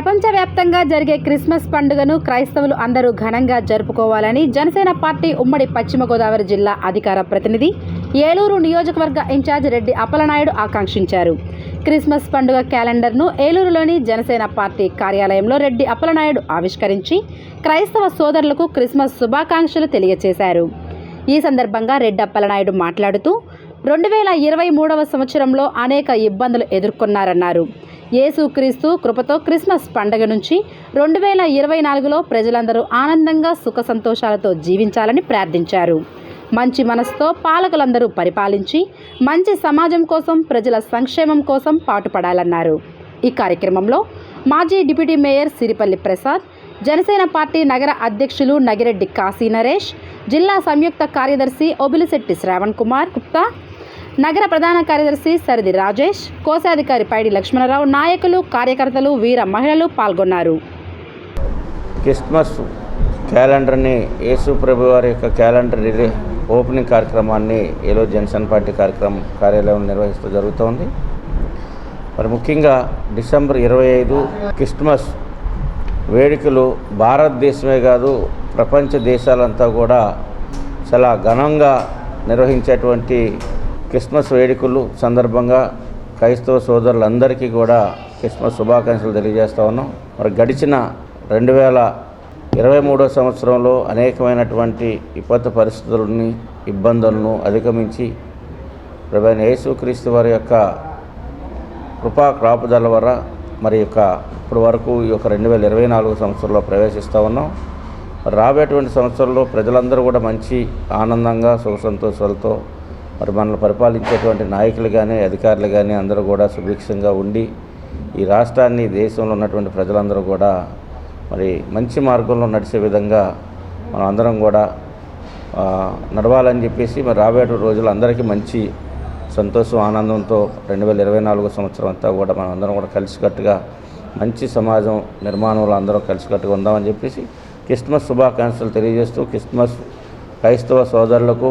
ప్రపంచవ్యాప్తంగా జరిగే క్రిస్మస్ పండుగను క్రైస్తవులు అందరూ ఘనంగా జరుపుకోవాలని జనసేన పార్టీ ఉమ్మడి పశ్చిమ గోదావరి జిల్లా అధికార ప్రతినిధి ఏలూరు నియోజకవర్గ ఇన్ఛార్జ్ రెడ్డి అప్పలనాయుడు ఆకాంక్షించారు. క్రిస్మస్ పండుగ క్యాలెండర్ను ఏలూరులోని జనసేన పార్టీ కార్యాలయంలో రెడ్డి అప్పలనాయుడు ఆవిష్కరించి క్రైస్తవ సోదరులకు క్రిస్మస్ శుభాకాంక్షలు తెలియజేశారు ఈ సందర్భంగా రెడ్డి అప్పలనాయుడు మాట్లాడుతూ రెండు వేల ఇరవై మూడవ సంవత్సరంలో అనేక ఇబ్బందులు ఎదుర్కొన్నారన్నారు. యేసుక్రీస్తు కృపతో క్రిస్మస్ పండగ నుంచి రెండు వేల ఇరవై నాలుగులో ప్రజలందరూ ఆనందంగా సుఖ సంతోషాలతో జీవించాలని ప్రార్థించారు. మంచి మనసుతో పాలకులందరూ పరిపాలించి మంచి సమాజం కోసం ప్రజల సంక్షేమం కోసం పాటుపడాలన్నారు. ఈ కార్యక్రమంలో మాజీ deputy mayor Siripalli Prasad Janasena party నగర అధ్యక్షులు నగిరెడ్డి కాశీ నరేష్ జిల్లా సంయుక్త కార్యదర్శి ఒబిలిశెట్టి శ్రావణ్ కుమార్ గుప్తా నగర ప్రధాన కార్యదర్శి సరిది రాజేష్ కోశాధికారి పైడి లక్ష్మణరావు నాయకులు కార్యకర్తలు వీర మహిళలు పాల్గొన్నారు. క్రిస్మస్ క్యాలెండర్ని యేసు ప్రభు వారి యొక్క క్యాలెండర్ ఓపెనింగ్ కార్యక్రమాన్ని ఏలో జనసేన పార్టీ కార్యక్రమం కార్యాలయం నిర్వహిస్తూ జరుగుతోంది. మరి ముఖ్యంగా డిసెంబర్ ఇరవై ఐదు క్రిస్మస్ వేడుకలు భారతదేశమే కాదు ప్రపంచ దేశాలంతా కూడా చాలా ఘనంగా నిర్వహించేటువంటి క్రిస్మస్ వేడుకలు సందర్భంగా క్రైస్తవ సోదరులందరికీ కూడా క్రిస్మస్ శుభాకాంక్షలు తెలియజేస్తా ఉన్నాం. మరి గడిచిన రెండు వేల ఇరవై మూడో సంవత్సరంలో అనేకమైనటువంటి విపత్తు పరిస్థితులని ఇబ్బందులను అధిగమించి ప్రభుత్వ యేసుక్రీస్తు వారి యొక్క కృపా క్రాపుదల వల్ల మరి యొక్క ఇప్పటి వరకు ఈ యొక్క రెండు వేల ఇరవై నాలుగు సంవత్సరంలో ప్రవేశిస్తూ ఉన్నాం. రాబోయేటువంటి సంవత్సరంలో ప్రజలందరూ కూడా మంచి ఆనందంగా సుఖ సంతోషాలతో మరి మనల్ని పరిపాలించేటువంటి నాయకులు కానీ అధికారులు కానీ అందరూ కూడా సుభిక్షంగా ఉండి ఈ రాష్ట్రాన్ని దేశంలో ఉన్నటువంటి ప్రజలందరూ కూడా మరి మంచి మార్గంలో నడిచే విధంగా మనం అందరం కూడా నడవాలని చెప్పేసి మరి రాబోయే రోజులు అందరికీ మంచి సంతోషం ఆనందంతో రెండు వేల ఇరవై నాలుగో సంవత్సరం అంతా కూడా మనం అందరం కూడా కలిసికట్టుగా మంచి సమాజం నిర్మాణంలో అందరం కలిసికట్టుగా ఉందామని చెప్పేసి క్రిస్మస్ శుభాకాంక్షలు తెలియజేస్తూ క్రిస్మస్ క్రైస్తవ సోదరులకు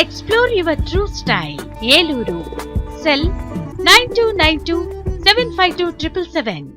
Explore your true style. Yeluru. Cell 9292 752